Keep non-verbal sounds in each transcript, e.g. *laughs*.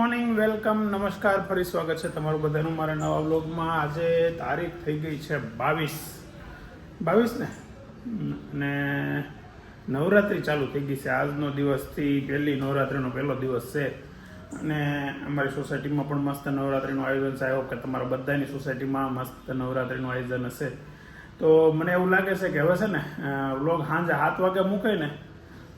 Morning, welcome, નમસ્કાર. ફરી સ્વાગત છે તમારું બધાનું મારા નવા વ્લોગમાં. આજે તારીખ થઈ ગઈ છે બાવીસ. બાવીસ ને? અને નવરાત્રિ ચાલુ થઈ ગઈ છે. આજનો દિવસથી પહેલી નવરાત્રિનો પહેલો દિવસ છે. અને અમારી સોસાયટીમાં પણ મસ્ત નવરાત્રિનું આયોજન છે. આવ્યો કે તમારા બધાની સોસાયટીમાં મસ્ત નવરાત્રિનું આયોજન હશે. તો મને એવું લાગે છે કે હવે છે ને વ્લોગ સાંજે સાત વાગે મૂકે ને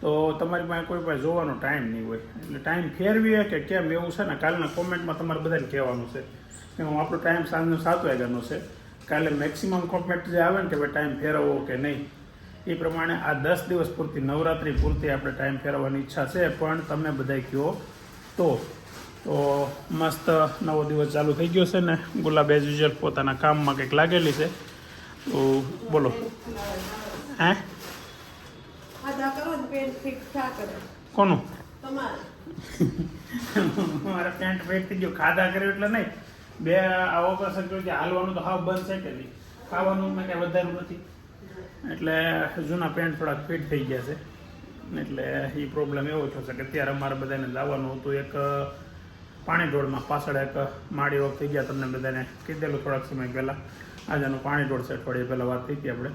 તો તમારી પાસે કોઈ પાસે જોવાનો ટાઈમ નહીં હોય. એટલે ટાઈમ ફેરવીએ કે કેમ એવું છે ને કાલના કોમેન્ટમાં તમારે બધાને કહેવાનું છે. કે હું આપણો ટાઈમ સાંજનો સાત વાગ્યાનો છે. કાલે મેક્સિમમ કોમેન્ટ જે આવે ને કે ભાઈ ટાઈમ ફેરવવો કે નહીં, એ પ્રમાણે આ દસ દિવસ પૂરતી નવરાત્રિ પૂરતી આપણે ટાઈમ ફેરવવાની ઈચ્છા છે. પણ તમે બધા કહો તો. તો મસ્ત નવો દિવસ ચાલુ થઈ ગયો છે ને. ગુલાબ એઝ યુઝલ પોતાના કામમાં કંઈક લાગેલી છે. તો બોલો. હે? આધા કરો ને પેટ ફિક્સ થા કરે કોનું? તમારે. મારે પેન્ટ ફિટ થઈ ગયો ખાધા કર્યું એટલે નહીં. બે આ ઓપરેશન કર્યું કે હાલવાનું તો હાવ બંધ છે કે નહીં. ખાવાનું મેં કાંઈ વધારું નથી. એટલે જૂના પેન્ટ થોડાક ફિટ થઈ ગયા છે. એટલે એ પ્રોબ્લેમ એવો છે કે અત્યારે અમારે બધાને લાવવાનું હતું. એક પાણી ઢોળમાં પાછળ એક માળી રોગ થઈ ગયા. તમને બધાને કીધેલું થોડાક સમય પહેલાં. આજેનું પાણી ઢોળ છે અઠવાડિયે પહેલાં વાત થઈ હતી આપણે.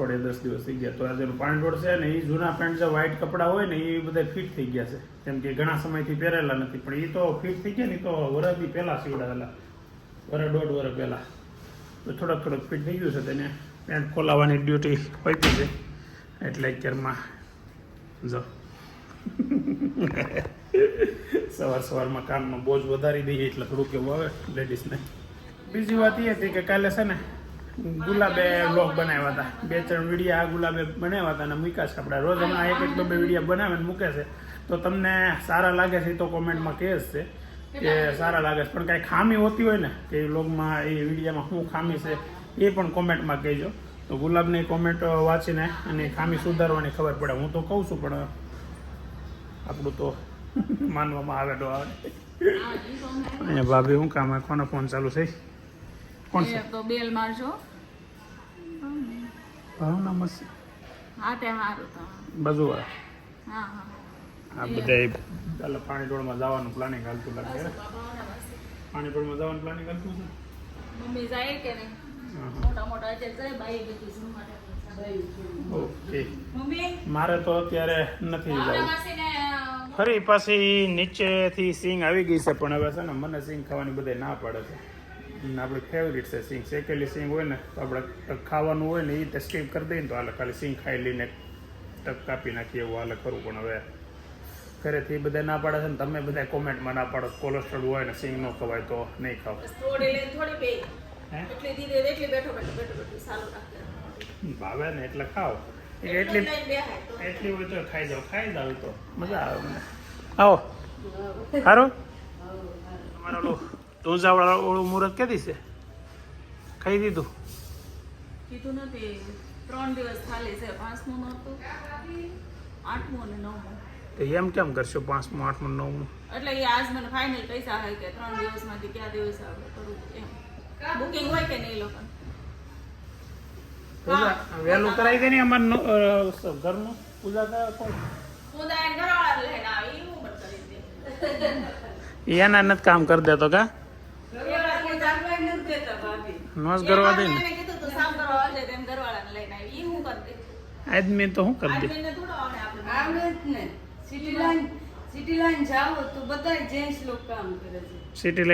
અઠવાડિયે દસ દિવસ થઈ ગયા. તો આજે પાણી ઢોળ છે ને એ જૂના પેન્ટ જે વ્હાઇટ કપડાં હોય ને એ બધા ફિટ થઈ ગયા છે. કેમ કે ઘણા સમયથી પહેરેલા નથી, પણ એ તો ફિટ થઈ ગયા ને તો વરસથી પહેલાં સીવડાવેલા. વરસ દોઢ વરસ પહેલાં. તો થોડોક થોડોક ફિટ થઈ ગયું છે, તેને પેન્ટ ખોલાવવાની ડ્યુટી પડી છે એટલે અત્યારમાં જો. *laughs* સવાર સવારમાં કામનો બોજ વધારી દઈએ એટલે થોડુંક એવું આવે લેડીઝને બીજી વાત એ હતી કે કાલે છે ને ગુલાબે બ્લોગ બનાવ્યા હતા. બે ત્રણ વિડીયા આ ગુલાબે બનાવ્યા હતા અને મૂક્યા છે આપણે. રોજ હમણાં એક એક બે વિડીયા બનાવે ને મૂકે છે. તો તમને સારા લાગે છે એ તો કોમેન્ટમાં કહે છે કે સારા લાગે છે. પણ કાંઈ ખામી હોતી હોય ને કે એ બ્લોગમાં એ વિડીયામાં શું ખામી છે એ પણ કોમેન્ટમાં કહેજો. તો ગુલાબની કોમેન્ટ વાંચીને અને ખામી સુધારવાની ખબર પડે. હું તો કહું છું પણ આપણું તો *laughs* માનવામાં આવે તો આવે. અહીંયા ભાભી શું કામ? કોનો ફોન ચાલુ થઈ કોણ છે? તો બેલ મારજો. ભાવના મસ્ત હા તે સારું તો બાજુ હા હા આ બધા ચાલો પાણીટોળમાં જવાનું પ્લાનિંગ હાલતું લાગે પાણીટોળમાં જવાનું પ્લાનિંગ હાલતું છે? મમ્મી જાય કે નહીં? મોટા મોટા અત્યારે જાય બાઈ બધી શું માટે ઓકે. મમ્મી? મારે તો અત્યારે નથી જવું. ફરી પાછી નીચેથી સિંગ આવી ગઈ છે પણ હવે છે ને મને સિંગ ખાવાની બધે ના પાડે છે. આપણી ફેવરિટ છે સિંગ. શેકેલી સિંગ હોય ને તો આપણે ખાવાનું હોય ને એ સ્કીપ કરી દઈએ ને તો હાલે ખાલી સિંગ ખાઈ લઈને ટક કાપી નાખીએ એવું હાલે ખરું. પણ હવે ઘરેથી બધા ના પાડે છે ને તમે બધા કોમેન્ટમાં ના પાડો. કોલેસ્ટ્રોલ હોય ને સિંગ ન ખવાય તો નહીં ખાવ. ભાવે ને એટલે ખાઓ. એટલી એટલી હોય તો ખાઈ જાઓ ખાઈ જાવ તો. મજા આવે મને. આવો. સારું તમારો ઓળું મુહૂર્ત ક્યાંથી છે? ખાઈ દીધું? કીધું નથી. ત્રણ દિવસ ખાલી છે. પાંચમું નહોતું. આઠમું અને નવમું. તો એમ કેમ કરશો પાંચમું આઠમું નવમું? એટલે એ આજ મને ફાઇનલ પૈસા હોય કે ત્રણ દિવસમાંથી કયા દિવસ આવે કરવું એમ. બુકિંગ હોય કે નહીં પૂજા વહેલું કરાવી દે ને અમારે ઘરનું? પૂજા કરે એને ઘરવાળા લઈને આવી કરી એના નથી કામ કરી દેતો કા? ઈ હું કરી દે. આદમી તો શું કરી દે. ને. સિટી લાઈન સિટી લાઈન જાઓ તો બધા જેન્ટ્સ લોકો કામ કરે છે. સિટી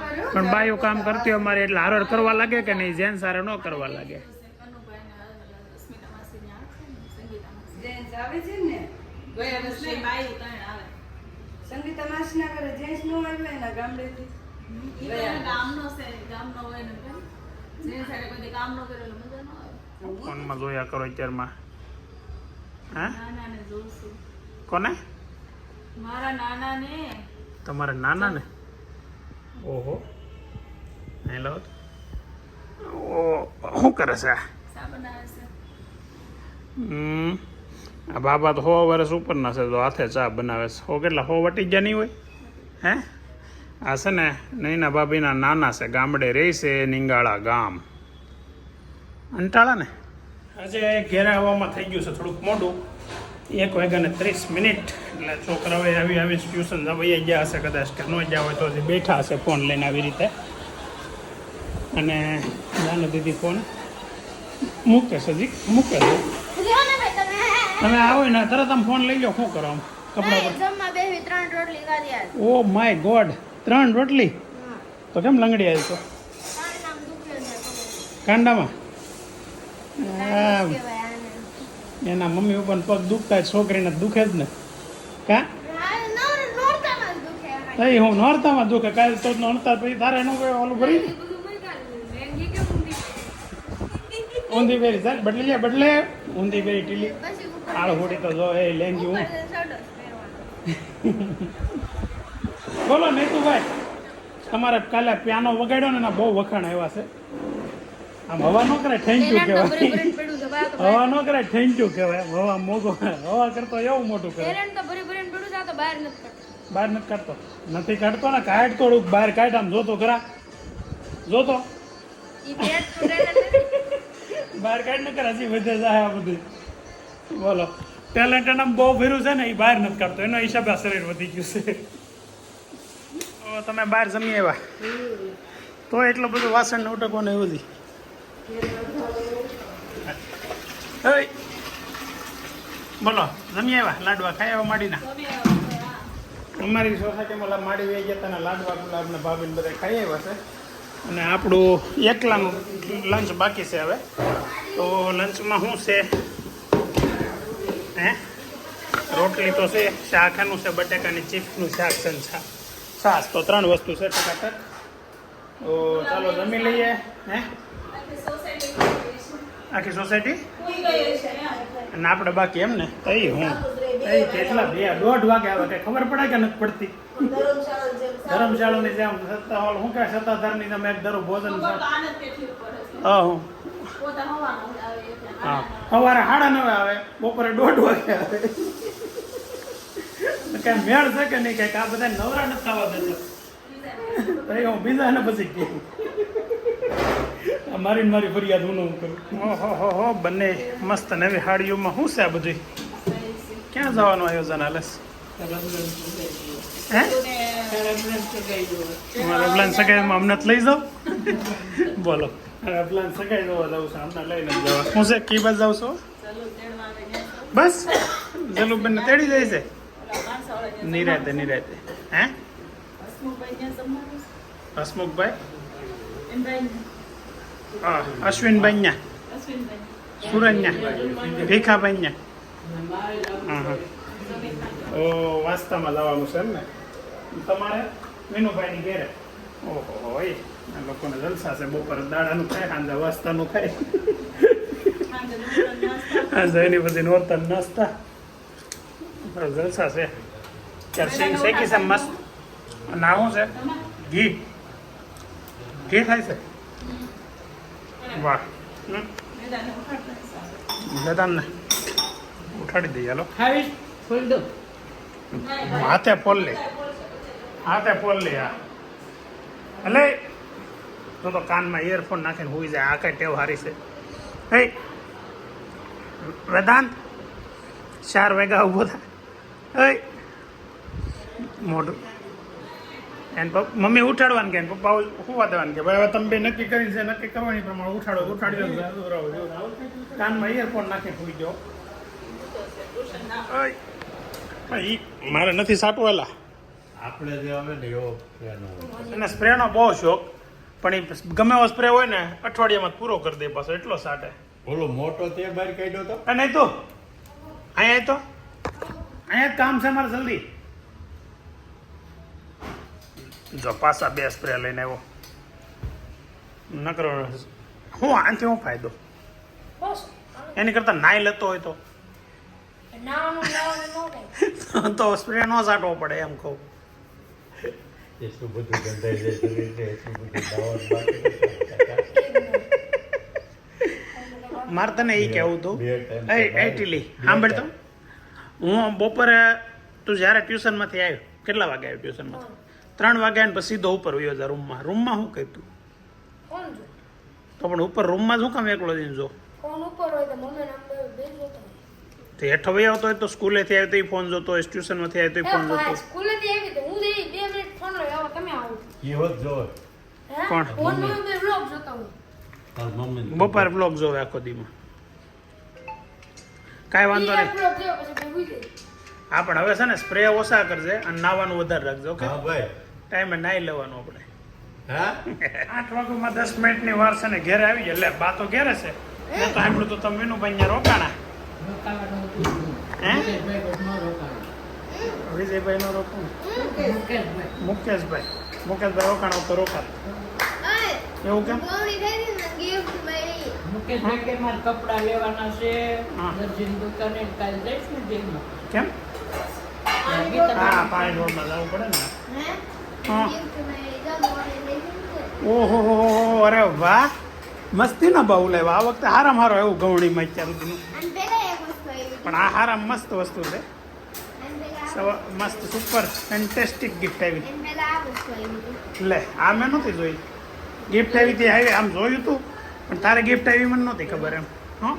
કર્યો પણ બાયો કામ કરતી હોય અમારે એટલે હારોડ કરવા લાગે કે નહીં? જેન્ટ્સ હારે ન કરવા લાગે. ને, સંગીતા માસી. ના ને ના નો આવ્યા એના ગામડેથી ને ન ન. ફોનમાં જોયા કરો અત્યારમાં. હા. કોને? મારા નાનાને. તમારે નાના ને ઓહો હેલો. ઓ શું કરે છે? આ બાબા તો સો વર્ષ ઉપરના છે તો હાથે ચા બનાવે છે. હો કેટલા? હો વટી ગયા નહીં હોય? હે? આ છે ને નૈના ભાભીના નાના છે ગામડે રહે છે નિંગાળા ગામ. અંટાળા ને આજે ઘેરા આવવામાં થઈ ગયું છે થોડુંક મોડું. એક વાગ્યાને ત્રીસ મિનિટ એટલે છોકરાઓએ આવી આવી ટ્યુશન જવાઈ ગયા હશે કદાચ કે ન ગયા હોય તો હજી બેઠા હશે ફોન લઈને આવી રીતે. અને નાનો દીદી ફોન મૂકે છે હજી મૂકે છે. તમે આવો ને તરત આમ ફોન લઈ લો શું કરો આમ? કપડા પર. ઓ માય ગોડ ત્રણ રોટલી? તો કેમ લંગડી આવી તો. કાંડામાં? એના મમ્મી ઉપર પગ દુખતા છોકરીને દુખે જ ને. કા. તઈ હું નોરતામાં દુખે કાલે તો નોરતા પછી તારે એનું કોઈ ઓલું ભરી ઊંધી? પહેરી સાહેબ બદલી લે બદલે. ઊંધી પહેરી ટીલી આળ હોડી તો જો એ લેંગી હું ઉપર સડો જ પહેરવાનો. *laughs* બોલો નેતુભાઈ તમારે કાલે પિયાનો વગાડ્યો ને એના બહુ વખાણ આવ્યા છે. આમ હવા ન કરે થેન્ક *laughs* યુ કહેવાય. હવા ન કરે થેન્ક યુ કહેવાય. હવા મોગો હવા કરતો એવું મોટું કરે. બહાર નથી કાઢતો. નથી કાઢતો. ને કાઢ થોડુંક બહાર કાઢ આમ જોતો ખરા. જોતો. *laughs* બહાર કાઢ ન કરે હજી વધે જાય આ બધું. બોલો. ટેલેન્ટ એના બહુ ભેરું છે ને એ બહાર નથી કાઢતો. એનો હિસાબે આ શરીર વધી ગયું છે. તમે બહાર જમી આવ્યા. તો એટલું બધું વાસણ ને ઉટકો ને એવું ઓય. બોલો જમી આવ્યા? લાડવા ખાઈ આવ્યા માડીના? અમારી સોસાયટીમાં માડી વહી ગયા હતા લાડવા ગુલાબ ને ભાભીને બધા ખાઈ આવ્યા છે. અને આપણું એકલાનું લંચ બાકી છે હવે. તો લંચમાં શું છે? હે? રોટલી તો છે શાખાનું છે, બટેકાની ચિપ્સનું શાક છે છાશ તો ત્રણ વસ્તુ છે ટકાટક ઓ ચાલો જમી લઈએ, હે? આખી સોસાયટી? અને આપણે બાકી એમ ને, તઈ હું. તઈ કેટલા બે, દોઢ વાગે આવે કે ખબર પડે કે નથી પડતી? ધર્મશાળાની જેમ સત્તા હોલ શું કહે સત્તાધારની તમે એક ધરું ભોજન હા, હું. હા. સવારે સાડા નવે આવે બપોરે દોઢ વાગે આવે. કઈ મેળ છે કે નહીં? કંઈક આ બધા નવરા નથી થવા દેતો. હું બીજાને પછી કહું. મારી મારી ફરિયાદ હું ન કરું. ઓહો હો હો બંને મસ્ત નવી હાડીઓમાં શું છે આ બધું ક્યાં જવાનું આયોજન હાલે? છે? હે? મારે પ્લાન સગાઈમાં અમને જ લઈ જાઓ? બોલો. પ્લાન સગાઈ જોવા જવું છે. અમને લઈને જવા. હું છે? કી બસ જાઉં છું? બસ. જલુબેન તેડી જાય છે. નિરાતે નિરાતે. હે? હસમુખભાઈ? હા, અશ્વિનભાઈ ન્યા. સુરન્યા ભીખાભાઈ ન્યા. હા હા ઓ, વાસ્તામાં લાવવાનું છે એમ ને તમારે? વિનુભાઈની ઘેરે? ઓહો લોકોને જલસા છે બપોરે દાડાનું ખાય સાંજે વાસ્તાનું ખાય. સાંજે એની બધી નોરતા નાસ્તા. જલસા છે. ત્યારે સિંગ શેકી છે મસ્ત. અને શું છે ઘી. ઘી થાય છે? વાહ. હમ. ને ઉઠાડી દઈએ હાલો. હાથે પોલ લે. હાથે પોલ લે હા. એટલે તો તો કાનમાં ઇયરફોન નાખીને હોઈ જાય. આ કાંઈ ટેવ હારી છે. હે? વેદાંત ચાર વાગ્યા ઊભો થાય હે? મોઢું. એને પપ્પા મમ્મી ઉઠાડવાનું કે? પપ્પા સુવા દેવાનું કે? ભાઈ હવે તમે બે નક્કી કરી છે. નક્કી કરવાની પ્રમાણે ઉઠાડો ઉઠાડી દો કાનમાં ઇયરફોન નાખીને સુઈ જાઓ. હા, મારે નથી સાટવેલા. આપણે જે આવે ને એવો. સ્પ્રેનો બહુ શોખ. પણ એ ગમે એવો સ્પ્રે હોય ને અઠવાડિયામાં જ પૂરો કરી દે પાછો એટલો સાટે. ઓલો મોટો તે બહાર કાઢ્યો તો? અને તો? અહીંયા તો? અહીંયા કામ છે મારે જલ્દી. જો પાછા બે સ્પ્રે લઈને આવ્યો નકરો હું આનાથી શું ફાયદો? બસ. એની કરતા નાઈ લેતો હોય તો. ન. *laughs* તો સ્પ્રે ન સાટવો પડે એમ કહું. એટલું બધું ગંધાઈ જાય શરીરને, એટલું બધું દાવત બાકી મારે તને એ કહેવું હતું એટલી સાંભળ તો. હું બપોરે તું જ્યારે ટ્યુશનમાંથી આવ્યો કેટલા વાગે આવ્યો ટ્યુશનમાંથી? ત્રણ વાગે આવીને પછી સીધો ઉપર વયો જા રૂમમાં. રૂમમાં શું કહ્યું તું? તો પણ ઉપર રૂમમાં શું કામ એકલો જઈને જો? ફોન ઉપર હોય તો. હેઠો વહી આવતો હોય તો સ્કૂલેથી આવ્યો તો એ ફોન જોતો હોય ટ્યુશનમાંથી આવ્યો તો એ ફોન જોતો સ્કૂલેથી આવી તો હું જઈ બે મિનિટ ફોન લઈ આવો આવો જોવે. કોણ? ફોન વ્લોગ જોતા તાર મમ્મી બપોર બ્લોગ જોવે આખો દીમાં. કાંઈ વાંધો નહીં. હા પણ હવે છે ને સ્પ્રે ઓછા કરજે અને નાવાનું વધારે રાખજો ઓકે? હા ભાઈ. ટાઈમે નાઈ લેવાનું આપણે. હા? આઠ વાગ્યામાં દસ મિનિટની વાર છે ને ઘેરે આવી જાય. એટલે બા તો ઘેરે છે. મેં તો સાંભળ્યું તો તમે વિનુભાઈ અહીંયા રોકાણા. હે? વિજયભાઈ નો રોકું. મુકેશભાઈ. મુકેશભાઈ રોકાણો તો રોકાણ એવું કેમ મુકેશભાઈ કે મારે કપડાં લેવાના છે. દરજીની દુકાને કાલે જઈશ ને જેલમાં કેમ હા પાણી રોડમાં જવું પડે ને હા ઓહો હો હો અરે વાહ મસ્તી ના બહુ લેવા આ વખતે હારામ હારો એવું ગવણીમાં અત્યાર સુધીનું પણ આ હારામ મસ્ત વસ્તુ છે મસ્ત સુપર ફેન્ટેસ્ટિક ગિફ્ટ આવી. લે આ મેં નહોતી જોઈ. ગિફ્ટ આવી તે આવી આમ જોયું તું પણ તારે ગિફ્ટ આવી મને નહોતી ખબર એમ. હોત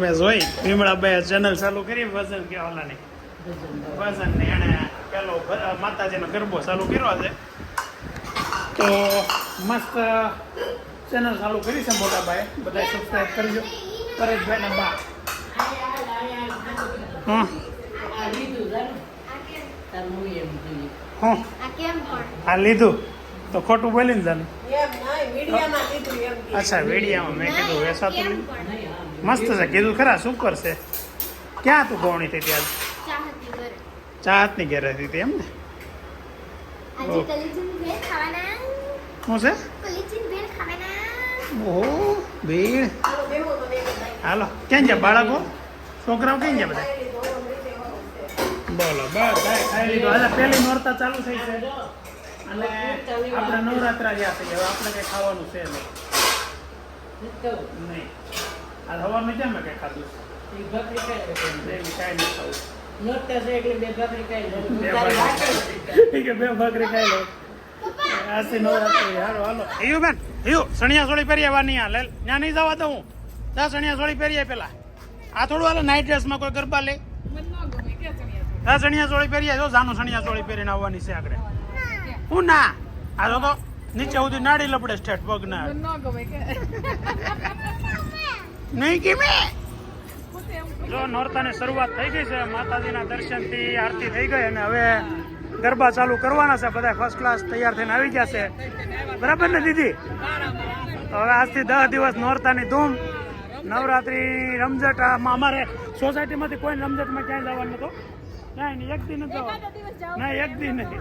મેં જોઈ ભીમળાભાઈ ચેનલ ચાલુ કરી વજન કે ઓલાની. વજન ને એણે પેલો માતાજીનો ગરબો ચાલુ કર્યો છે. તો મસ્ત ચેનલ ચાલુ કરી છે મોટા ભાઈ બધા સબસ્ક્રાઈબ કરજો પરેશભાઈ ના બા. હા. હું. લીધું. તો ખોટું બોલીને જાને અચ્છા વીડિયામાં મેં કીધું વેસાતું મસ્ત છે કીધું ખરા સુપર છે. ક્યાં તું ગોવણી થઈ ત્યાં ચાહતની ઘેરે હતી તે એમ ને? શું છે? ઓહો ભીડ. હાલો ક્યાં છે બાળકો? છોકરાઓ ક્યાં છે બધા? બોલો બસ ખાઈ લીધો. આજે પહેલી નોરતા ચાલુ થઈ છે. અને આપણે નવરાત્રા ગયા છે. હવે આપણે કઈ ખાવાનું છે નહીં. નહીં. આ હવામાં કેમ કઈ ખાધું. એવી કાંઈ નહીં ખાવું. છે બે ભાખરી ખાઈ લે. હિયુ બેન, હિયુ આ લે ત્યાં નહીં જવા દઉં. જા સણિયા સોળી પહેરી આય પેલા. આ થોડું હાલો નાઇટ ડ્રેસમાં કોઈ ગરબા લે? હા સણિયા સોળી પહેરી આવ્યો જાનું સણિયા પહેરીને આવવાની છે આગળ. હું ના? આ તો નીચે સુધી નાડી લપડે સ્ટેટ પગ ના નહીં કેમે? જો, નોરતાની શરૂઆત થઈ ગઈ છે, માતાજીના દર્શનથી આરતી થઈ ગઈ અને હવે ગરબા ચાલુ કરવાના છે બધા ફર્સ્ટ ક્લાસ તૈયાર થઈને આવી ગયા છે. બરાબર ને દીદી? હવે આજથી દસ દિવસ નોરતાની ધૂમ. નવરાત્રી રમઝટ આમાં અમારે સોસાયટીમાંથી કોઈ રમઝટમાં ક્યાંય જવાનું નતો ના નહીં એક દી નથી ના એક દી નથી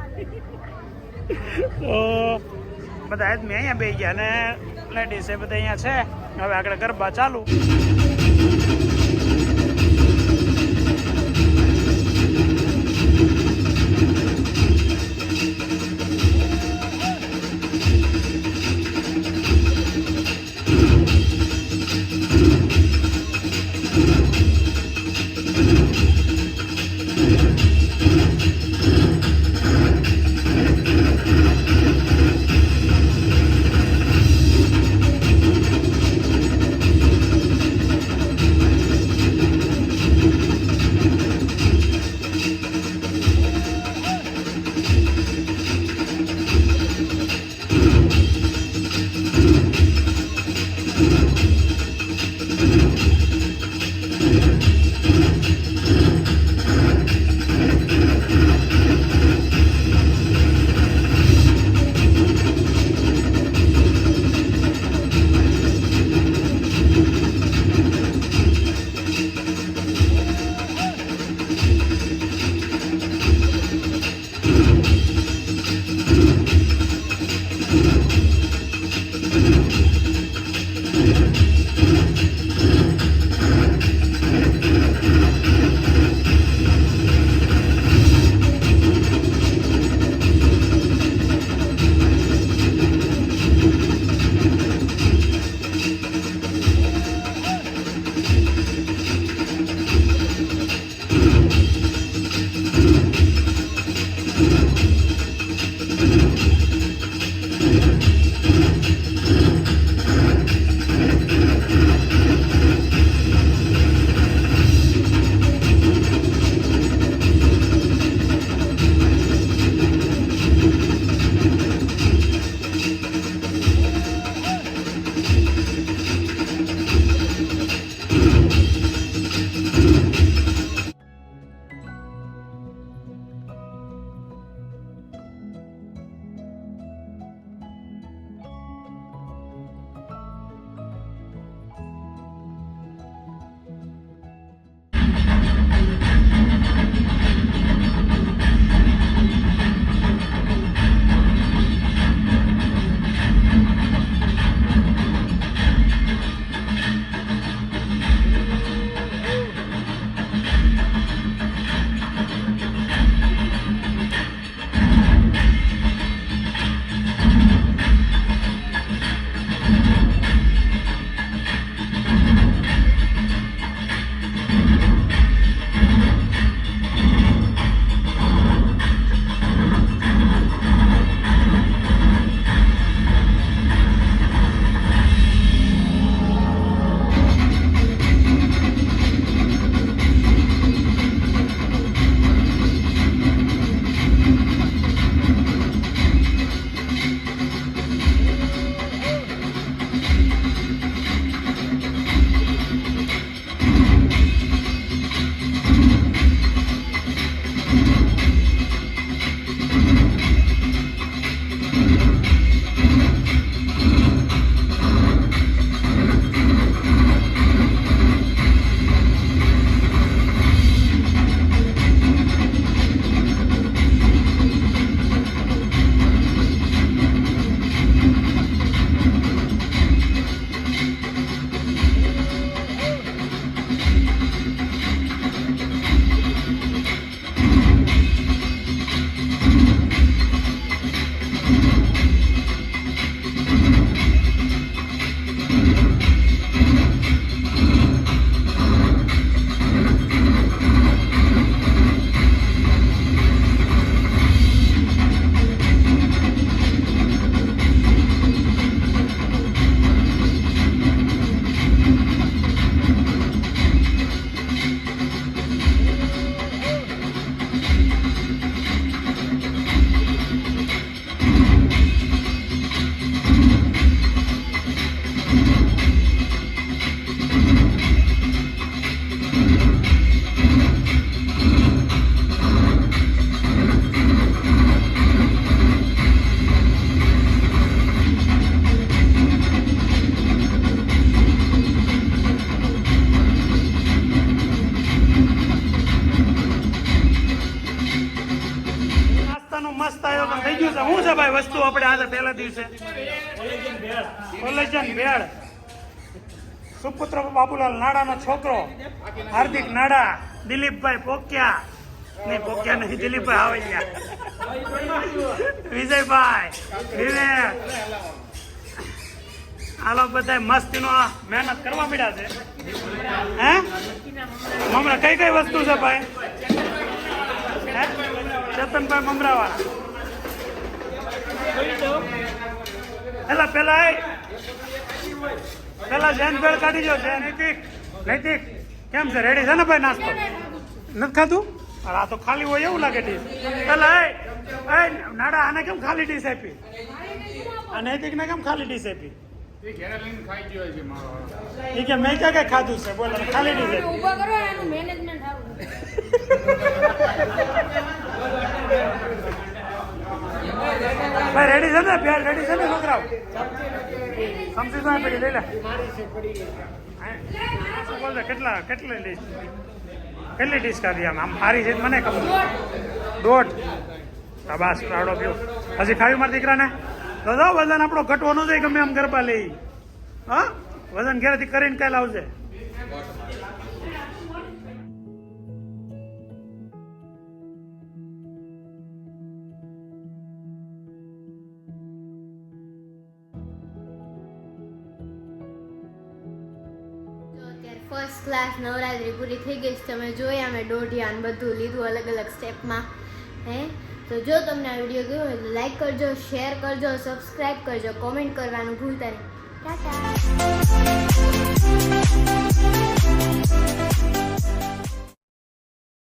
તો બધા આદમી અહીંયા બે ગયા ને લેડીઝ એ બધા અહીંયા છે. હવે આગળ ગરબા ચાલુ. કોલેજન ભેળ સુપુત્ર બાબુલાલ નાડાનો છોકરો, હાર્દિક નાડા, દિલીપભાઈ પોક્યા. નહીં પોક્યા નહીં, દિલીપભાઈ આવે વિજયભાઈ, વિવેક. હાલો બધા મસ્તીનો મહેનત કરવા મળ્યા છે. હે? મમરા કઈ કઈ વસ્તુ છે ભાઈ? ચેતનભાઈ મમરાવાળા. પેલા પેલા એ પેલા જૈન ભેળ કાઢી જો છે નૈતિક. નૈતિક. કેમ છે? રેડી છે ને ભાઈ નાસ્તો? નથી ખાધું? અરે આ તો ખાલી હોય એવું લાગે ડીશ પેલા એ નાડા આને કેમ ખાલી ડીશ આપી? આ નૈતિક ને કેમ ખાલી ડીશ આપી? એ કે મેં ક્યાં કઈ ખાધું છે? બોલો ખાલી ડીશ આપી. ઊભા કરો એનું મેનેજમેન્ટ સારું *laughs* ભાઈ રેડી છે ને? ભેળ રેડી છે ને છોકરાઓ? સમજી તો પડી, લઈ લે. શું બોલશે કેટલા, કેટલી ડીશ કેટલી ડીશ કાઢી આમ? આમ હારી છે, મને ખબર દોઢ. બસ રાડો પીવો હજી ખાવી મારા દીકરાને? જો વજન આપણો ઘટવો ન જાય ગમે આમ ગરબા લઈ. હા? વજન ઘેરથી કરીને કાલ આવશે ક્લાસ નવરાત્રી પૂરી થઈ ગઈ છે. તમે જોયા અમે દોઢિયા ને બધું લીધું અલગ અલગ સ્ટેપમાં હે? તો જો તમને આ વીડિયો ગયો હોય તો લાઈક કરજો શેર કરજો સબસ્ક્રાઈબ કરજો. કોમેન્ટ કરવાનું ભૂલતા નહીં. ટાટા.